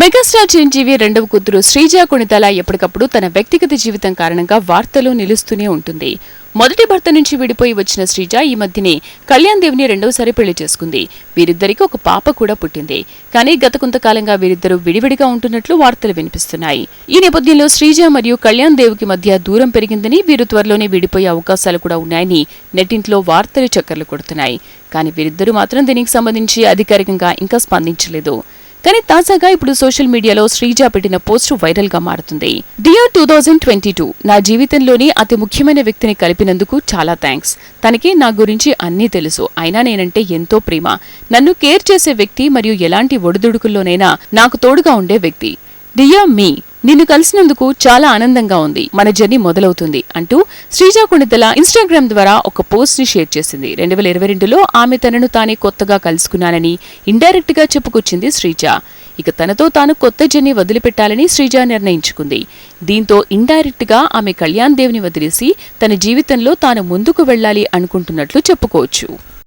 Megastar Chiranjeevi రెండవ కూతురు శ్రీజ కొణితల ఎప్పటికప్పుడు తన వ్యక్తిగత జీవితం కారణంగా వార్తలు నిలుస్తూనే ఉంటుంది. మొదటి భర్త నుంచి విడిపోయి వచ్చిన శ్రీజ ఈ మధ్యనే కళ్యాణ్ దేవిని రెండవసారి పెళ్ళి చేసుకుంది. వీరిద్దరికి ఒక పాప కూడా పుట్టింది. కానీ గత కొంతకాలంగా వీరిద్దరూ విడివిడిగా ఉంటున్నట్లు వార్తలు వినిపిస్తున్నాయి. ఈ నేపథ్యంలో శ్రీజ మరియు కళ్యాణ్ దేవికి మధ్య దూరం పెరిగిందని వీరు త్వరలోనే విడిపోయే అవకాశాలు కూడా ఉన్నాయని నెట్టింట్లో వార్తలు చక్కర్లు కొడుతున్నాయి. కానీ వీరిద్దరూ మాత్రం దీనికి సంబంధించి అధికారికంగా ఇంకా స్పందించలేదు. కానీ తాజాగా ఇప్పుడు సోషల్ మీడియాలో శ్రీజ పెట్టిన పోస్ట్ వైరల్గా మారుతుంది. Dear two thousand twenty two నా జీవితంలోని అతి ముఖ్యమైన వ్యక్తిని కలిపినందుకు చాలా థ్యాంక్స్ తనకి నా గురించి అన్నీ తెలుసు. అయినా నేనంటే ఎంతో ప్రేమ. నన్ను కేర్ చేసే వ్యక్తి మరియు ఎలాంటి ఒడిదుడుకుల్లోనైనా నాకు తోడుగా ఉండే వ్యక్తి. డియర్ మీ నిన్ను కలిసినందుకు చాలా ఆనందంగా ఉంది. మన జర్నీ మొదలవుతుంది అంటూ శ్రీజా కొణిదల ఇన్స్టాగ్రామ్ ద్వారా ఒక పోస్ట్ని షేర్ చేసింది. రెండు వేల ఇరవై రెండులో ఆమె తనను తానే కొత్తగా కలుసుకున్నానని ఇండైరెక్ట్గా చెప్పుకొచ్చింది శ్రీజ. ఇక తనతో తాను కొత్త జర్నీ వదిలిపెట్టాలని శ్రీజ నిర్ణయించుకుంది. దీంతో ఇండైరెక్ట్గా ఆమె కళ్యాణ్ దేవ్ని వదిలేసి తన జీవితంలో తాను ముందుకు వెళ్ళాలి అనుకుంటున్నట్లు చెప్పుకోవచ్చు.